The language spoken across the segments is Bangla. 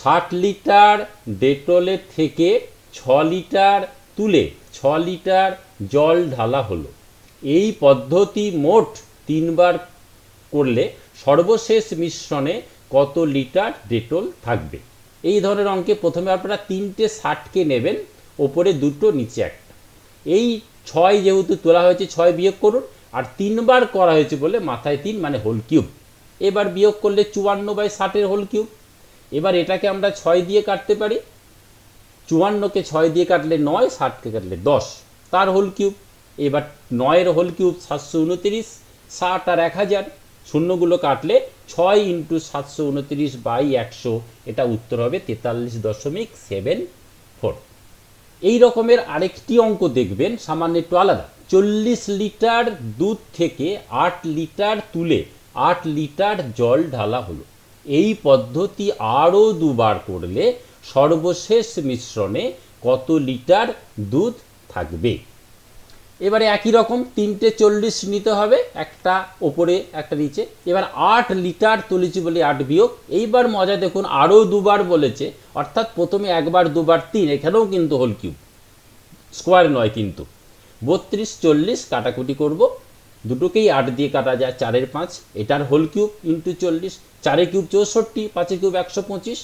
ষাট লিটার ডেটলের থেকে ছ লিটার তুলে ছ লিটার জল ঢালা হলো। এই পদ্ধতি মোট তিনবার করলে সর্বশেষ মিশ্রণে কত লিটার ডেটল থাকবে? এই ধরনের অঙ্কে প্রথমে আপনারা তিনটে ষাটকে নেবেন, ওপরে দুটো নিচে একটা। এই ছয় যেহেতু তোলা হয়েছে, ছয় বিয়োগ করুন, আর তিনবার করা হয়েছে বলে মাথায় তিন মানে হোল কিউব। এবার বিয়োগ করলে চুয়ান্ন বাই ষাটের হোল কিউব। এবার এটাকে আমরা ছয় দিয়ে কাটতে পারি। চুয়ান্নকে ছয় দিয়ে কাটলে নয়, ষাটকে কাটলে দশ। তার হোল কিউব এবার নয়ের হোল কিউব সাতশো উনতিরিশ, ষাট আর এক হাজার। শূন্যগুলো কাটলে ছয় ইন্টু সাতশো উনতিরিশ বাই একশো। এটা উত্তর হবে তেতাল্লিশ দশমিক সেভেন ফোর এই রকমের আরেকটি অঙ্ক দেখবেন, সামান্য একটু আলাদা। চল্লিশ লিটার দুধ থেকে আট লিটার তুলে আট লিটার জল ঢালা হলো। এই পদ্ধতি আরও দুবার করলে সর্বশেষ মিশ্রণে কত লিটার দুধ থাকবে? এবারে একই রকম, তিনটে চল্লিশ নিতে হবে, একটা ওপরে, একটা নিচে। এবার আট লিটার তুলেছি বলে আট বিয়োগ। এইবার মজা দেখুন, আরও দুবার বলেছে। অর্থাৎ প্রথমে একবার, দুবার, তিন, এখানেও কিন্তু হোল কিউব স্কোয়ার নয় কিন্তু। বত্রিশ, চল্লিশ, কাটাকুটি করব। দুটোকেই আট দিয়ে কাটা যায় চারের পাঁচ। এটার হোল কিউব ইন্টু চল্লিশ, চারে কিউব চৌষট্টি পাঁচের কিউব একশো পঁচিশ।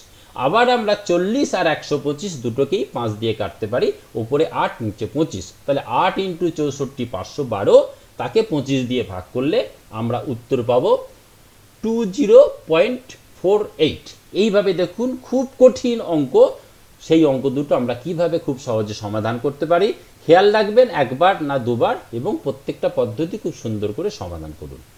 আবার আমরা চল্লিশ আর একশো পঁচিশ দুটোকেই পাঁচ দিয়ে কাটতে পারি, ওপরে আট, নিচে পঁচিশ। তাহলে আট ইন্টু চৌষট্টি পাঁচশো বারো, তাকে পঁচিশ দিয়ে ভাগ করলে আমরা উত্তর পাবো two zero point four eight এইভাবে দেখুন, খুব কঠিন অঙ্ক সেই অঙ্ক দুটো আমরা কীভাবে খুব সহজে সমাধান করতে পারি? খেয়াল রাখবেন একবার না দুবার এবং প্রত্যেকটা পদ্ধতি খুব সুন্দর করে সমাধান করুন।